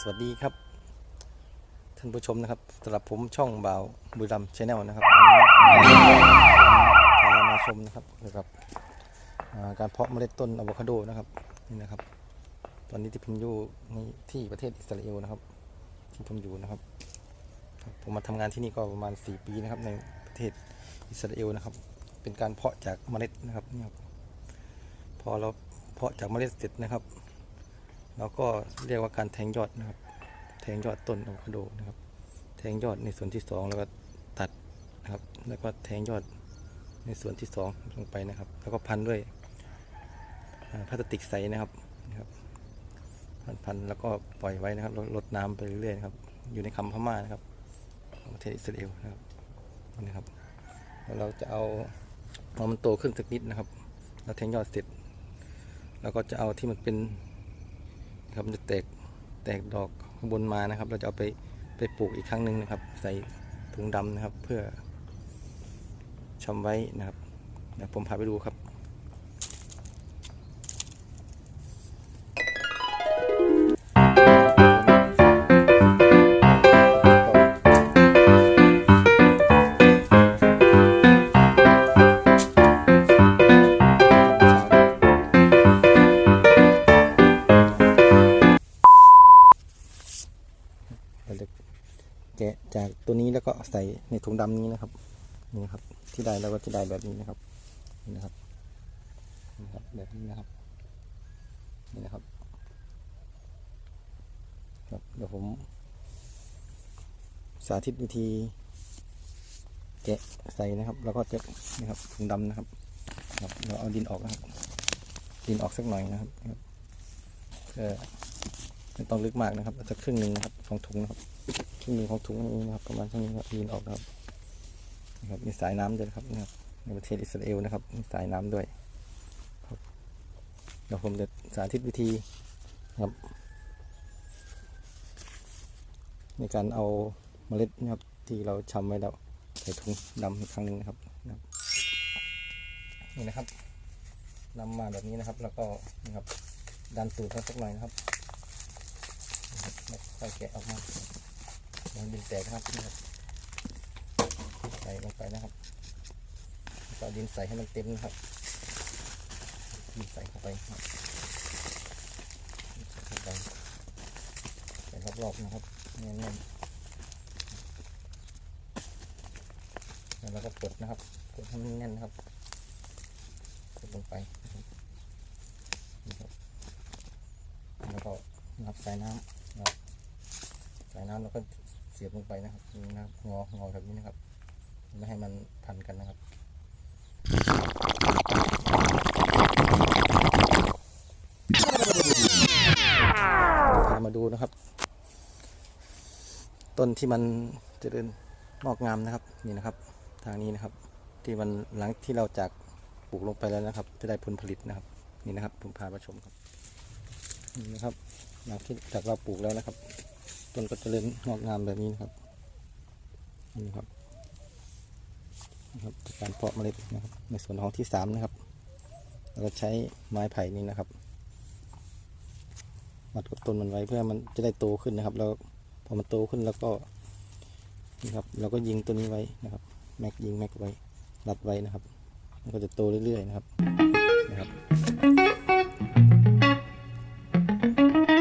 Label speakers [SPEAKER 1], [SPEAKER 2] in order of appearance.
[SPEAKER 1] สวัสดีครับ ท่านผู้ชมนะครับสำหรับผมช่องบ่าวบุรีรัมชาแนลนะครับวันนี้พามาชมนะครับเกี่ยวกับอ่าการเพาะเมล็ดต้นอะโวคาโดนะครับนี่นะครับ ตอนนี้ที่ผมอยู่นี่ที่ประเทศอิสราเอลนะครับ ที่ผมอยู่นะครับครับผมมาทำงานที่นี่ก็ประมาณ 4 ปีนะครับ ในประเทศอิสราเอลนะครับ เป็นการเพาะจากเมล็ดนะครับนี่ครับพอเราเพาะจากเมล็ดเสร็จนะครับ เราก็เรียกว่าการแทงยอดนะครับ แทงยอดต้นอะโวคาโดนะครับ แทงยอดในส่วนที่สองแล้วก็ตัดนะครับ แล้วก็แทงยอดในส่วนที่สองลงไปนะครับ แล้วก็พันด้วยพลาสติกใสนะครับนะครับ พันพันแล้วก็ปล่อยไว้นะครับลดน้ำไปเรื่อยๆครับ อยู่ในคำพม่านะครับของประเทศอิสราเอลนะครับนี่ครับแล้วเราจะเอาพอมันโตขึ้นสักนิดนะครับ เราแทงยอดเสร็จเราก็จะเอาที่มันเป็น ครับจะแตกแตกดอกข้างบนมานะครับ เราจะเอาไปไปปลูกอีกครั้งหนึ่งนะครับ ใส่ถุงดำนะครับ เพื่อชำไว้นะครับเดี๋ยวผมพาไปดูครับ แกะจากตัวนี้แล้วก็ใส่ในถุงดำนี้นะครับนี่นะครับ ที่ได้เราก็จะได้แบบนี้นะครับนี่นะครับนี่ครับแบบนี้นะครับนี่นะครับครับเดี๋ยวผม สาธิตวิธีแกะใส่นะครับ แล้วก็จะนี่ครับถุงดำนะครับครับเราเอาดินออกนะครับ ดินออกสักหน่อยนะครับครับเพื่อ ไม่ต้องลึกมากนะครับอาจจะครึ่งหนึ่งนะครับของถุงนะครับครึ่งหนึ่งของถุงนี้นะครับประมาณเท่านี้ครับยินออกนะครับนะครับมีสายน้ำด้วยครับนะครับในประเทศอิสราเอลนะครับมีสายน้ำด้วยครับเดี๋ยวผมจะสาธิตวิธีนะครับ ในการเอาเมล็ดนะครับที่เราชำไว้แล้วใส่ถุงดำอีกครั้งหนึ่งนะครับนะนี่นะครับนำมาแบบนี้นะครับ แล้วก็นะครับดันตูดมาสักหน่อยนะครับ ค่อยแกะออกมามันดินแตกนะครับนี่ครับใส่ลงไปนะครับก็ดินใส่ให้มันเต็มนะครับดินใส่เข้าไปครับใส่เข้าไปใส่รอบๆนะครับแน่นๆแล้วเราก็กดนะครับกดให้มันแน่นนะครับกดลงไปนะครับนี่ครับแล้วก็รับใส่น้ำ ครับสายน้ำเราก็เสียบลงไปนะครับนี่นะครับงองอแบบนี้นะครับ ไม่ให้มันพันกันนะครับ มาดูนะครับ ต้นที่มันเจริญงอกงามนะครับนี่นะครับ ทางนี้นะครับ ที่มันหลังที่เราจากปลูกลงไปแล้วนะครับ จะได้ผลผลิตนะครับ นี่นะครับผมพามาชมครับนี่นะครับหลังที่จากเราปลูกแล้วนะครับ ต้นก็จะเริ่มงอกงามแบบนี้นะครับนี่ครับนะครับการเพาะเมล็ดนะครับ ในส่วนของที่สามนะครับ เราใช้ไม้ไผ่นี่นะครับมัดกับต้นมันไว้เพื่อมันจะได้โตขึ้นนะครับ แล้วพอมันโตขึ้นแล้วก็นี่ครับ เราก็ยิงตัวนี้ไว้นะครับ แม็กยิงแม็กไว้รัดไว้นะครับ มันก็จะโตเรื่อยๆนะครับนะครับ